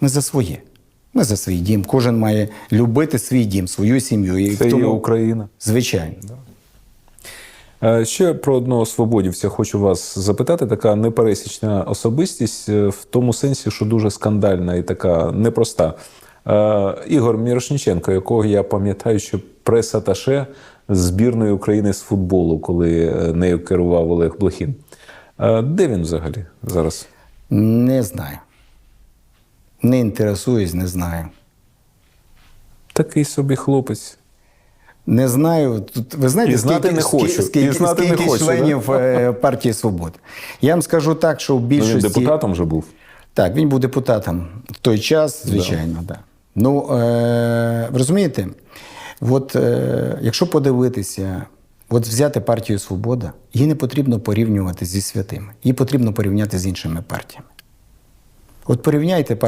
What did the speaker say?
Ми за своє. Ми за свій дім. Кожен має любити свій дім, свою сім'ю. І Це є Україна. звичайно. Е, Ще про одного свободівця хочу вас запитати. Така непересічна особистість е, в тому сенсі, що дуже скандальна і така непроста. Е, Ігор Мірошніченко, якого я пам'ятаю, що прес-аташе збірної України з футболу, коли нею керував Олег Блохін. Де він взагалі зараз? Не знаю. Не інтересуюсь, не знаю. Такий собі хлопець. Не знаю. Тут ви знаєте, І знати не хочу. І скільки, знати не хочу, членів е, партії Свободи. Я вам скажу так, що в Ну, більшості він депутатом вже був. Так, він був депутатом в той час, звичайно, да. Ну, е, розумієте, от е, якщо подивитися, от взяти партію Свобода, її не потрібно порівнювати зі святими, її потрібно порівняти з іншими партіями. От порівняйте